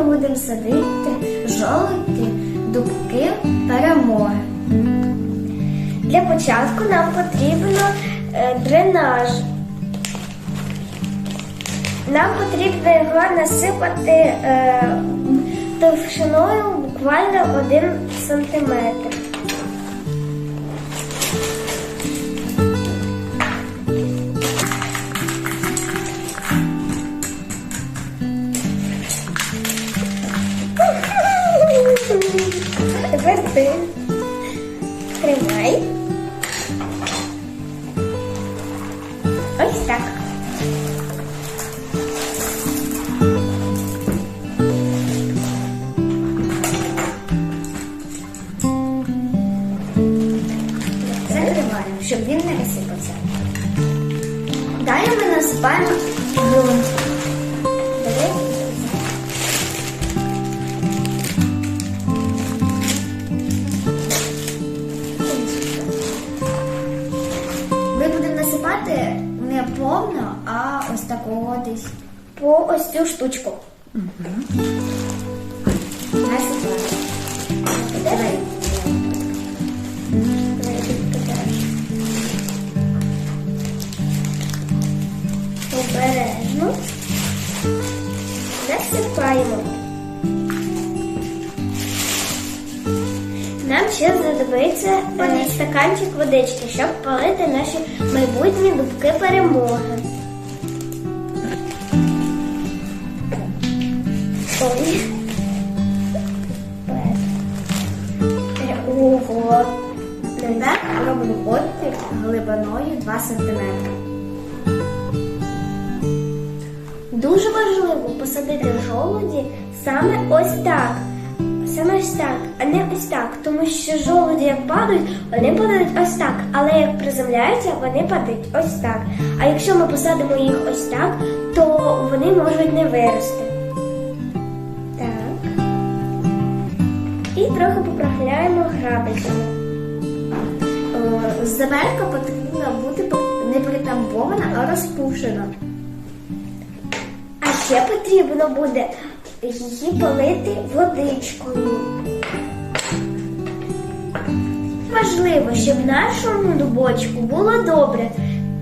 ми будемо садити жолуді дубки перемоги. Для початку нам потрібно е, дренаж. Нам потрібно його насипати е, товщиною буквально 1 сантиметр. Ти тримай. Ось так. Закриваємо, щоб він не розсипався. Далі ми насипаємо ґрунт. Будемо не повно, а ось такого десь по ось цю штучку. Насипаємо. Давай. Давай. Обережно. Насипаємо. Нам ще знадобиться стаканчик водички, щоб полити наші майбутні дубки перемоги. Ой. Ого. Тепер робимо отвір глибиною 2 см. Дуже важливо посадити жолуді саме ось так. Саме ось так, а не ось так, тому що жолуді як падають, вони падають ось так, але як приземляються, вони падають ось так. А якщо ми посадимо їх ось так, то вони можуть не вирости. Так. І трохи поправляємо грабельками. Земелька потрібна бути не притамбована, а розпушена. А ще потрібно буде її полити водичкою. Важливо, щоб нашому дубочку було добре.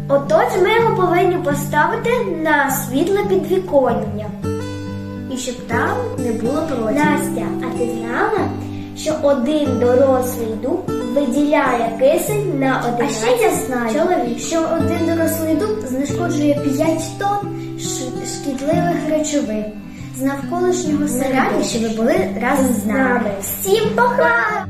Отож ми його повинні поставити на світле підвіконня. І щоб там не було проти. Настя, а ти знала, що один дорослий дуб виділяє кисень на 11 А ще я знаю, чоловік? що один дорослий дуб знешкоджує 5 тонн шкідливих речовин з навколишнього що ви були разом з нами. Всім пока!